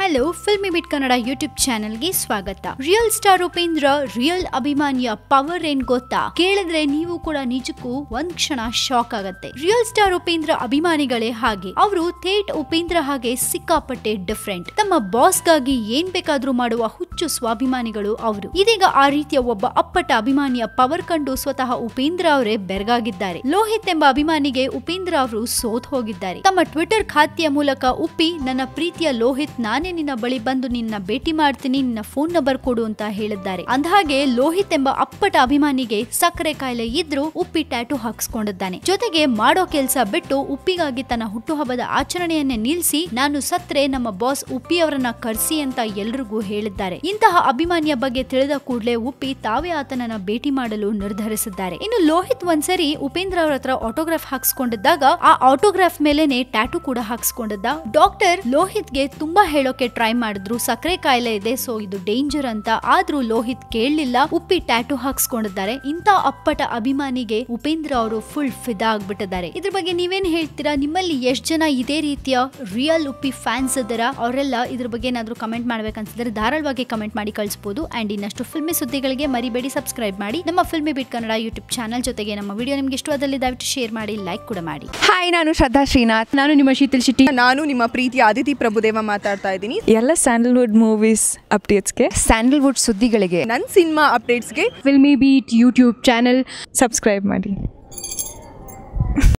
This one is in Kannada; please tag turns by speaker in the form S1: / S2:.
S1: Hello Filmibeat Kannada YouTube ಚಾನೆಲ್ಗೆ ಸ್ವಾಗತ. ರಿಯಲ್ ಸ್ಟಾರ್ ಉಪೇಂದ್ರ ರಿಯಲ್ ಅಭಿಮಾನಿಯ ಪವರ್ ಏನ್ ಗೊತ್ತಾ? ಕೇಳಿದ್ರೆ ನೀವು ಕೂಡ ನಿಜಕ್ಕೂ ಒಂದ್ ಕ್ಷಣ ಶಾಕ್ ಆಗತ್ತೆ. ರಿಯಲ್ ಸ್ಟಾರ್ ಉಪೇಂದ್ರ ಅಭಿಮಾನಿಗಳೇ ಹಾಗೆ. ಅವರು ಥೇಟ್ ಉಪೇಂದ್ರ ಹಾಗೆ ಸಿಕ್ಕಾಪಟ್ಟೆ ಡಿಫ್ರೆಂಟ್ ತಮ್ಮ ಬಾಸ್ಗಾಗಿ ಏನ್ ಬೇಕಾದ್ರೂ ಮಾಡುವ ಹುಚ್ಚು ಸ್ವಾಭಿಮಾನಿಗಳು ಅವರು. ಇದೀಗ ಆ ರೀತಿಯ ಒಬ್ಬ ಅಪ್ಪಟ ಅಭಿಮಾನಿಯ ಪವರ್ ಕಂಡು ಸ್ವತಃ ಉಪೇಂದ್ರ ಅವರೇ ಬೆರಗಾಗಿದ್ದಾರೆ. ಲೋಹಿತ್ ಎಂಬ ಅಭಿಮಾನಿಗೆ ಉಪೇಂದ್ರ ಅವರು ಸೋತ್ ಹೋಗಿದ್ದಾರೆ ತಮ್ಮ ಟ್ವಿಟರ್ ಖಾತೆಯ ಮೂಲಕ ಉಪ್ಪಿ, ನನ್ನ ಪ್ರೀತಿಯ ಲೋಹಿತ್ ನಾನೇ ನಿನ್ನ ಬಳಿ ಬಂದು ನಿನ್ನ ಭೇಟಿ ಮಾಡ್ತೀನಿ, ನಿನ್ನ ಫೋನ್ ನಂಬರ್ ಕೊಡು ಅಂತ ಹೇಳಿದ್ದಾರೆ. ಅಂದಹಾಗೆ ಲೋಹಿತ್ ಎಂಬ ಅಪ್ಪಟ ಅಭಿಮಾನಿಗೆ ಸಕ್ಕರೆ ಕಾಯಿಲೆ ಇದ್ರೂ ಉಪ್ಪಿ ಟ್ಯಾಟು ಹಾಕಿಸ್ಕೊಂಡಿದ್ದಾನೆ. ಜೊತೆಗೆ ಮಾಡೋ ಕೆಲಸ ಬಿಟ್ಟು ಉಪ್ಪಿಗಾಗಿ ತನ್ನ ಹುಟ್ಟುಹಬ್ಬದ ಆಚರಣೆಯನ್ನೇ ನಿಲ್ಲಿಸಿ ನಾನು ಸತ್ರೆ ನಮ್ಮ ಬಾಸ್ ಉಪ್ಪಿ ಅವರನ್ನ ಕರೆಸಿ ಅಂತ ಎಲ್ರಿಗೂ ಹೇಳಿದ್ದಾರೆ. ಇಂತಹ ಅಭಿಮಾನಿಯ ಬಗ್ಗೆ ತಿಳಿದ ಕೂಡಲೇ ಉಪ್ಪಿ ತಾವೇ ಆತನನ್ನ ಭೇಟಿ ಮಾಡಲು ನಿರ್ಧರಿಸಿದ್ದಾರೆ. ಇನ್ನು ಲೋಹಿತ್ ಒಂದ್ಸರಿ ಉಪೇಂದ್ರ ಅವರ ಹತ್ರ ಆಟೋಗ್ರಾಫ್ ಹಾಕ್ಸ್ಕೊಂಡಿದ್ದಾಗ, ಆ ಆಟೋಗ್ರಾಫ್ ಮೇಲೆನೆ ಟ್ಯಾಟೂ ಕೂಡ ಹಾಕ್ಸ್ಕೊಂಡಿದ್ದ. ಡಾಕ್ಟರ್ ಲೋಹಿತ್ಗೆ ತುಂಬಾ ಹೇಳೋಕೆ ಟ್ರೈ ಮಾಡಿದ್ರು. ಸಕ್ಕರೆ ಕಾಯಿಲೆ ಇದೆ ಸೊ ಇದು ಡೇಂಜರ್ ಅಂತ. ಆದ್ರೂ ಲೋಹಿತ್ ಕೇಳಲಿಲ್ಲ. ಉಪ್ಪಿ ಟ್ಯಾಟೂ ಹಾಕ್ಸ್ಕೊಂಡಿದ್ದಾರೆ. ಇಂತ ಅಪ್ಪಟ ಅಭಿಮಾನಿಗೆ ಉಪೇಂದ್ರ ಅವರು ಫುಲ್ ಫಿದಾ ಆಗ್ಬಿಟ್ಟಿದ್ದಾರೆ. ಇದ್ರ ಬಗ್ಗೆ ನೀವೇನ್ ಹೇಳ್ತೀರಾ? ನಿಮ್ಮಲ್ಲಿ ಎಷ್ಟ್ ಜನ ಇದೇ ರೀತಿಯ ರಿಯಲ್ ಉಪ್ಪಿ ಫ್ಯಾನ್ಸ್ ಇದ್ದಾರ? ಅವರೆಲ್ಲ ಇದ್ರ ಬಗ್ಗೆ ಏನಾದ್ರು ಕಮೆಂಟ್ ಮಾಡ್ಬೇಕನ್ಸಿದ್ರೆ ಧಾರಾಳವಾಗಿ ಕಮೆಂಟ್ ಮಾಡಿ ಕಳಿಸಬಹುದು ಅಂಡ್ ಇನ್ನಷ್ಟು ಫಿಲ್ಮಿ ಸುದ್ದಿಗಳಿಗೆ ಮರಿಬೇಡಿ ಸಬ್ಸ್ಕ್ರೈಬ್ ಮಾಡಿ. ನಮ್ಮ Filmibeat Kannada YouTube channel ಜೊತೆಗೆ ನಮ್ಮ ವಿಡಿಯೋ ನಿಮ್ಗೆ ಇಷ್ಟವಾದಲ್ಲಿ ದಯವಿಟ್ಟು ಶೇರ್ ಮಾಡಿ ಲೈಕ್ ಕೂಡ ಮಾಡಿ.
S2: ಹಾಯ್ ನಾನು ಶ್ರದ್ಧಾ ಶ್ರೀನಾಥ್.
S3: ನಾನು ನಿಮ್ಮ ಶೀತಲ್ ಶೆಟ್ಟಿ.
S4: ನಾನು ನಿಮ್ಮ ಪ್ರೀತಿ ಆದಿತಿ ಪ್ರಭುದೇವ ಮಾತಾಡ್ತಾ ಇದ್ದೀನಿ.
S5: ಎಲ್ಲ ಸ್ಯಾಂಡಲ್ವುಡ್ ಮೂವೀಸ್ ಅಪ್ಡೇಟ್ಸ್ಗೆ
S2: ಸ್ಯಾಂಡಲ್ವುಡ್ ಸುದ್ದಿಗಳಿಗೆ.
S4: ನನ್ನ ಸಿನಿಮಾ ಅಪ್ಡೇಟ್ಸ್ಗೆ
S3: Filmibeat YouTube channel
S5: subscribe ಮಾಡಿ.